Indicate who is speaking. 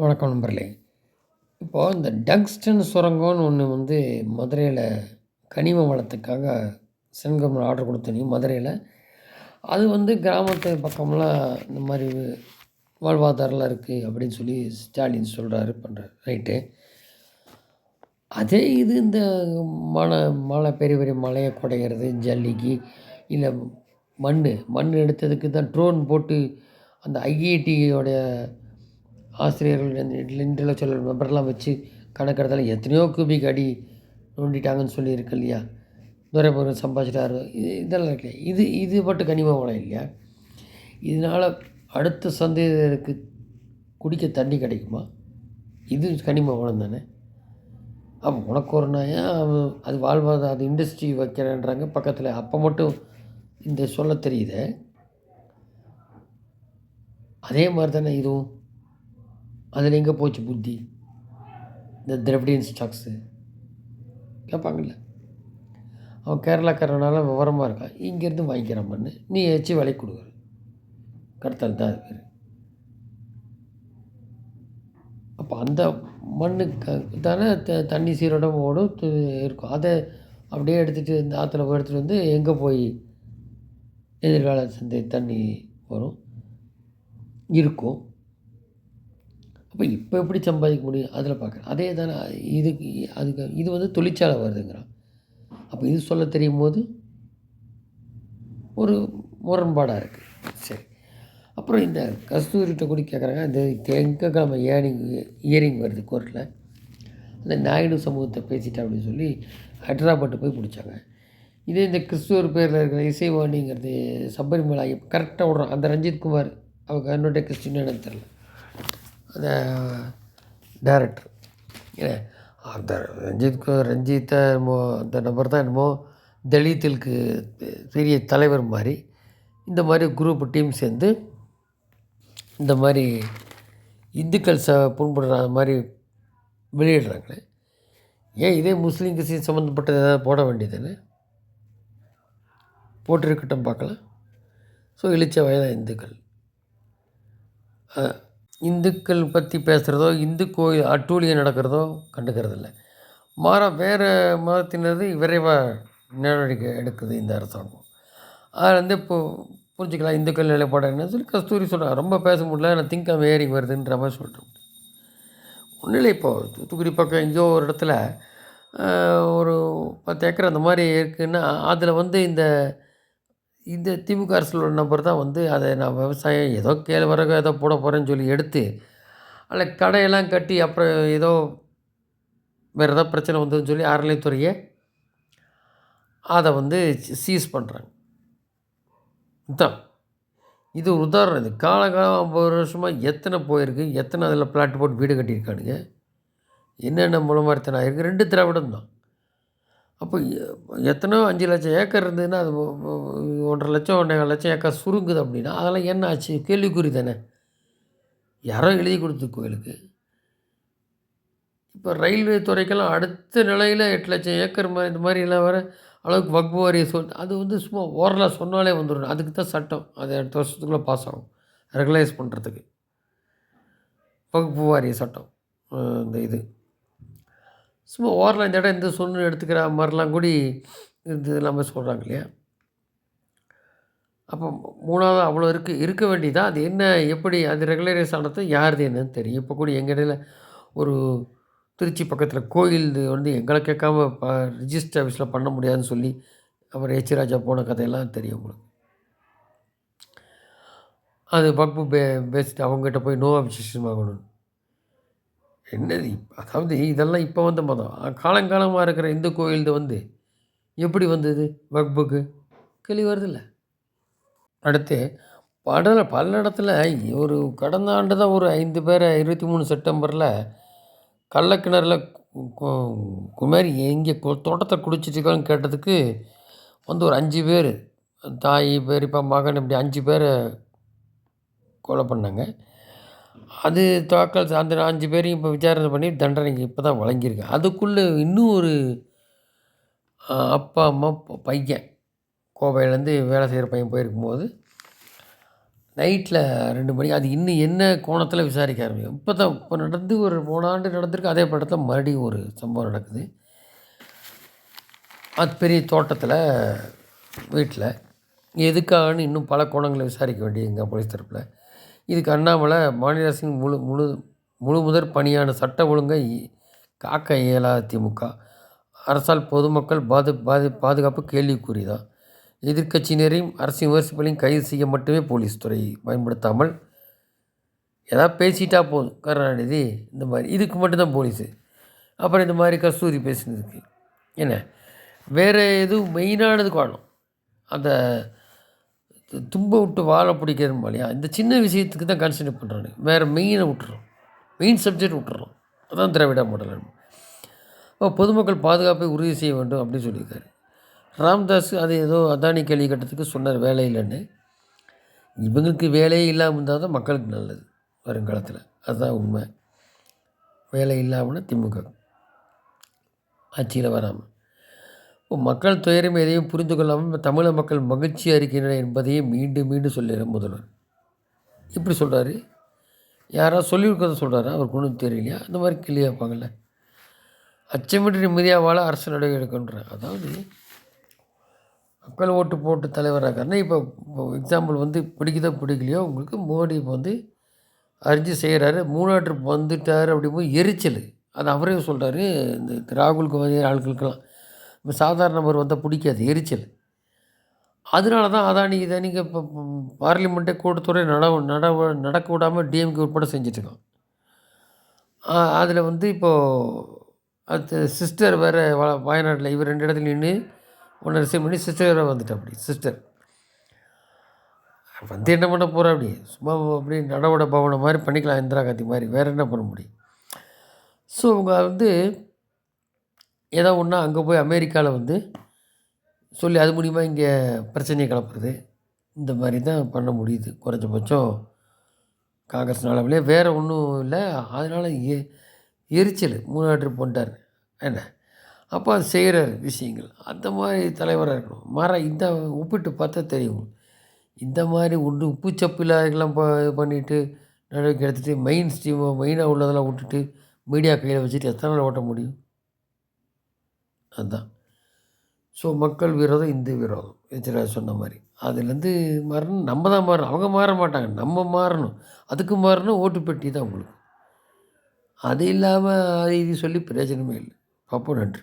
Speaker 1: வணக்கம் நண்பர்களே. இப்போது இந்த டங்ஸ்டன் சுரங்கம்னு ஒன்று வந்து மதுரையில் கனிம வளத்துக்காக சென்கமில் ஆர்டர் கொடுத்தனையும் மதுரையில். அது வந்து கிராமத்து பக்கம்லாம் இந்த மாதிரி வாழ்வாதாரம்லாம் இருக்குது அப்படின்னு சொல்லி ஸ்டாலின் சொல்கிறாரு பண்ணுறாரு ரைட்டு. அதே இது இந்த மலை மலை பெரிய பெரிய மலையை குடையிறது ஜல்லிக்கு இல்லை மண் மண் எடுத்ததுக்கு தான் ட்ரோன் போட்டு அந்த ஐஐடியோடைய ஆசிரியர்கள் இன்டலெக்சுவல் மெம்பர்லாம் வச்சு கணக்கெடுத்தால எத்தனையோ கியூபிக் அடி நோண்டிட்டாங்கன்னு சொல்லியிருக்கு இல்லையா? துரைமுருகன் சம்பாதிச்சிட்டாரு. இது இதெல்லாம் இருக்கு இது இது மட்டும் கனிம வளம் இல்லையா? இதனால் அடுத்த சந்தேகத்துக்கு குடிக்க தண்ணி கிடைக்குமா? இது கனிம வளம் தானே. அப்போ உனக்கு ஒரு நாயம் அது வாழ்வாதார அது இண்டஸ்ட்ரி வைக்கிறேன்றாங்க. பக்கத்தில் அப்போ மட்டும் இந்த சொல்ல தெரியுது. அதே மாதிரி தானே இதுவும். அதில் எங்கே போச்சு புத்தி? இந்த திரவிடியன் ஸ்டாக்ஸு கேட்பாங்கல்ல அவன் கேரளாக்காரனால விவரமாக இருக்கான். இங்கேருந்து வாங்கிக்கிறான் மண்ணு. நீ ஏச்சு விலை கொடுக்குற. கடத்தல் தான் அது பேர். அப்போ அந்த மண்ணுக்கு தானே த தண்ணி சீரோடம் ஓடும் இருக்கும். அதை அப்படியே எடுத்துகிட்டு இந்த ஆற்றுல போய் எடுத்துகிட்டு வந்து எங்கே போய் எதிர்கால சந்தை தண்ணி வரும்? இருக்கும். அப்போ இப்போ எப்படி சம்பாதிக்க முடியும்? அதில் பார்க்குறேன் அதே தானே இதுக்கு அதுக்கு இது வந்து தொழிற்சாலை வருதுங்கிறான். அப்போ இது சொல்ல தெரியும் போது ஒரு முரண்பாடாக இருக்குது சரி. அப்புறம் இந்த கஸ்தூரிகிட்ட கூட கேட்குறாங்க இந்த திங்கக்கிழமை ஏனிங் இயரிங் வருது கோர்ட்டில் அந்த நாயுடு சமூகத்தை பேசிட்டா அப்படின்னு சொல்லி ஹைட்ராபாட்டு போய் பிடிச்சாங்க. இதே இந்த கிறிஸ்துவர் பேரில் இருக்கிற இசைவாணிங்கிறது சபரிமலை கரெக்டாக விடுறோம் அந்த ரஞ்சித் குமார் அவங்க என்னுடைய கிறிஸ்டின்னு எனக்கு தெரில டேரக்டர் அந்த ரஞ்சித் ரஞ்சித்தை என்னமோ அந்த நபர் தான் என்னமோ தலித்துக்கு பெரிய தலைவர் மாதிரி. இந்த மாதிரி குரூப் டீம் சேர்ந்து இந்த மாதிரி இந்துக்கள் ச புண்படுற மாதிரி வெளியிடுறாங்களே. ஏன் இதே முஸ்லீம் கிறிஸ்டின் சம்மந்தப்பட்டது ஏதாவது போட வேண்டியதுன்னு போட்டிருக்கட்டும் பார்க்கலாம். ஸோ இழிச்ச வயதான் இந்துக்கள். இந்துக்கள் பற்றி பேசுகிறதோ இந்து கோயில் அட்டூழியம் நடக்கிறதோ கண்டுக்கிறதில்ல. மாறாக வேறு மதத்தினது விரைவாக நடவடிக்கை எடுக்குது இந்த அரசாங்கம். அதில் வந்து இப்போது புரிஞ்சுக்கலாம் இந்துக்கள் நிலைப்பாடு என்ன சொல்லி கஸ்தூரி சொல்கிறாங்க ரொம்ப பேச முடியல நான் திங்கம் ஏறி வருதுன்ற மாதிரி சொல்லிட்டு ஒன்றும் இல்லை இப்போது தூத்துக்குடி பக்கம் எங்கேயோ ஒரு இடத்துல ஒரு பத்து ஏக்கர் அந்த மாதிரி இருக்குதுன்னா அதில் வந்து இந்த இந்த திமுக அரசியலோட நபர் தான் வந்து அதை நான் விவசாயம் ஏதோ கேழ்வரகு ஏதோ போட போகிறேன்னு சொல்லி எடுத்து அதில் கடையெல்லாம் கட்டி அப்புறம் ஏதோ வேறு ஏதோ பிரச்சனை வந்ததுன்னு சொல்லி அறநிலைத்துறையை அதை வந்து சீஸ் பண்ணுறாங்க இதுதான் இது ஒரு உதாரணம். இது காலகாலம் ஐம்பது வருஷமாக எத்தனை போயிருக்கு எத்தனை அதில் பிளாட் போட்டு வீடு கட்டியிருக்கானுங்க என்னென்ன மூலமாக எத்தனை ஆயிருக்கு? ரெண்டு திராவிடம் தான் அப்போ எத்தனையோ அஞ்சு லட்சம் ஏக்கர் இருந்ததுன்னா அது ஒன்றரை லட்சம் ஒன்றரை லட்சம் ஏக்கர் சுருங்குது அப்படின்னா அதெல்லாம் என்ன ஆச்சு? கேள்விக்குறி தானே. யாரோ எழுதி கொடுத்து கோயிலுக்கு. இப்போ ரயில்வே துறைக்கெல்லாம் அடுத்த நிலையில் எட்டு லட்சம் ஏக்கர் மாதிரி இந்த மாதிரிலாம் வர அளவுக்கு வக்பு வாரிய சொல் அது வந்து சும்மா ஓரலாக சொன்னாலே வந்துடும் அதுக்கு தான் சட்டம். அது அடுத்த வருஷத்துக்குள்ளே பாஸ் ஆகும். ரெகுலைஸ் பண்ணுறதுக்கு வகுப்பு வாரிய சட்டம் இந்த இது. சும்மா ஓரில் இந்த இடம் இந்த சொன்னு எடுத்துக்கிற மாதிரிலாம் கூடி இது எல்லாமே சொல்கிறாங்க இல்லையா? அப்போ மூணாவது அவ்வளோ இருக்குது இருக்க வேண்டியதான் அது என்ன எப்படி அது ரெகுலரைஸ் ஆனது யாருது என்னன்னு தெரியும். இப்போ கூட எங்கள் இடையில் ஒரு திருச்சி பக்கத்தில் கோயில் வந்து எங்களை கேட்காம ப ரிஜிஸ்டர் ஆஃபீஸில் பண்ண முடியாதுன்னு சொல்லி அப்புறம் ஹெச் ராஜா போன கதையெல்லாம் தெரியும் உங்களுக்கு. அது பக்பு பே பேசிட்டு அவங்ககிட்ட போய் நோ அப்ஜெக்ஷன் வாங்கணும் என்னது? அதாவது இதெல்லாம் இப்போ வந்த மதம். காலங்காலமாக இருக்கிற இந்து கோயில்து வந்து எப்படி வந்தது? வக்புக்கு கேள்வி வருதில்ல. அடுத்து படல பல இடத்துல ஒரு கடந்த ஆண்டு தான் ஒரு ஐந்து பேரை இருபத்தி மூணு செப்டம்பரில் கள்ளக்கிணறில் குமாரி எங்கே தோட்டத்தை குடிச்சிட்ருக்கான்னு கேட்டதுக்கு வந்து ஒரு அஞ்சு பேர் தாய் பெரியப்பா மகன் இப்படி அஞ்சு பேரை கொலை பண்ணாங்க. அது தாக்கல் அந்த அஞ்சு பேரையும் இப்போ விசாரணை பண்ணி தண்டனைக்கு இப்போ தான் வழங்கியிருக்கேன் அதுக்குள்ளே இன்னும் ஒரு அப்பா அம்மா பையன் கோவையிலேருந்து வேலை செய்கிற பையன் போயிருக்கும்போது நைட்டில் ரெண்டு மணி அது இன்னும் என்ன கோணத்தில் விசாரிக்க ஆரம்பிக்கும். இப்போ தான் இப்போ நடந்து ஒரு போன ஆண்டு நடந்திருக்கு. அதே படத்தில் மறுபடியும் ஒரு சம்பவம் நடக்குது. அது பெரிய தோட்டத்தில் வீட்டில் எதுக்காகன்னு இன்னும் பல கோணங்களை விசாரிக்க வேண்டிய எங்கள் போலீஸ் தரப்பில். இதுக்கு அண்ணாமலை மாநில அரசின் முழு முழு முழு முதற் பணியான சட்ட ஒழுங்கை காக்க இயலாத திமுக. அரசால் பொதுமக்கள் பாது பாது பாதுகாப்பு கேள்விக்குறிதான் எதிர்க்கட்சியினரையும் அரசு விமர்சிப்புகளையும் கைது செய்ய மட்டுமே போலீஸ் துறை பயன்படுத்தாமல் ஏதாவது பேசிட்டா போதும். கருணாநிதி இந்த மாதிரி இதுக்கு மட்டும்தான் போலீஸு. அப்புறம் இந்த மாதிரி கஸ்தூரி பேசினதுக்கு. என்ன? வேறு எதுவும் மெயினானது காணும். அந்த தும்ப விட்டு வாழை பிடிக்கிறோம் இல்லையா இந்த சின்ன விஷயத்துக்கு தான் கான்சன்ட்ரேட் பண்ணுறாங்க வேறு மெயினை விட்டுறோம். மெயின் சப்ஜெக்ட் விட்டுறோம். அதான் திராவிட மாடல் இப்போ பொதுமக்கள் பாதுகாப்பை உறுதி செய்ய வேண்டும் அப்படின்னு சொல்லியிருக்காரு. ராம்தாஸ் அது ஏதோ அதானி கேள்வி கட்டத்துக்கு சொன்னார் வேலை இல்லைன்னு. இவங்களுக்கு வேலையே இல்லாமல் இருந்தால் தான் மக்களுக்கு நல்லது வருங்காலத்தில் அதுதான் உண்மை. வேலை இல்லாமல் திமுக. ஆட்சியில் வராமல் மக்கள் துயரம் எதையும் புரிந்து கொள்ளாமல் தமிழக மக்கள் மகிழ்ச்சி அறிக்கின்றனர் என்பதையே மீண்டும் மீண்டும் சொல்லுகிறார் முதல்வர். இப்படி சொல்கிறாரு யாராவது சொல்லியிருக்கிறத சொல்கிறாரா அவருக்கு ஒன்றும் தெரியலையா? அந்த மாதிரி கேள்வி கேட்பாங்கல்ல. அச்சமின்றி நிம்மதியாக வாழ அரசு நடவடிக்கை எடுக்கின்ற அதாவது மக்கள் ஓட்டு போட்டு தலைவராக்காருன்னா இப்போ எக்ஸாம்பிள் வந்து பிடிக்குதோ பிடிக்கலையோ உங்களுக்கு மோடி இப்போ வந்து அறிஞ்சு செய்கிறாரு மூணாட்டு வந்துட்டார் அப்படிங்கும்போது எரிச்சல். அது அவரே சொல்கிறாரு இந்த ராகுல் காந்தி ஆட்களுக்கெல்லாம். இப்போ சாதாரண நபர் வந்தால் பிடிக்காது எரிச்சல். அதனால தான் அதானி நீங்கள் இப்போ பார்லிமெண்ட்டே கூட்டத்துறை நட நட நடக்க விடாமல் டிஎம்கே உட்பட செஞ்சிட்ருக்கான். அதில் வந்து இப்போது அது சிஸ்டர் வேறு வயநாட்டில் இவர் ரெண்டு இடத்துல நின்று ஒன்று ரிசீவ் பண்ணி சிஸ்டர் வேறு வந்துட்டா அப்படி சிஸ்டர். வந்து என்ன பண்ண போகிறா அப்படி? சும்மா அப்படி நடவட பவனம் மாதிரி பண்ணிக்கலாம் இந்திரா காந்தி மாதிரி வேறு என்ன பண்ண முடியும்? ஸோ அவங்க வந்து ஏதோ ஒன்றா அங்கே போய் அமெரிக்காவில் வந்து சொல்லி அது மூலிமா இங்கே பிரச்சனையை கிளப்புறது. இந்த மாதிரி தான் பண்ண முடியுது. குறைஞ்சபட்சம் காங்கிரஸ் நாளவிலே வேறு ஒன்றும் இல்லை. அதனால் எ எரிச்சல். மூணாவது ட்ரிப் பண்ணிட்டார் என்ன? அப்போ அது செய்கிற விஷயங்கள். அந்த மாதிரி தலைவராக இருக்கணும். மாற இந்த ஒப்பிட்டு பார்த்தா தெரியும். இந்த மாதிரி ஒன்று உப்பு சப்பு இல்லாதெல்லாம் ப இது பண்ணிவிட்டு நடவடிக்கை எடுத்துகிட்டு மெயின் ஸ்ட்ரீம் மெயினாக உள்ளதெல்லாம் விட்டுட்டு மீடியா கையில் வச்சுட்டு எத்தனை நாள் ஓட்ட முடியும்? அதுதான் ஸோ மக்கள் விரோதம் இந்து விரோதம். எச்சரா சொன்ன மாதிரி. அதுலேருந்து மாறணும். நம்ம தான் மாறணும். அவங்க மாற மாட்டாங்க. நம்ம மாறணும். அதுக்கு மாறணும். ஓட்டு பெட்டி தான் உங்களுக்கு. அது இல்லாமல் இது சொல்லி பிரயோஜனமே இல்லை. பார்ப்போம் நன்றி.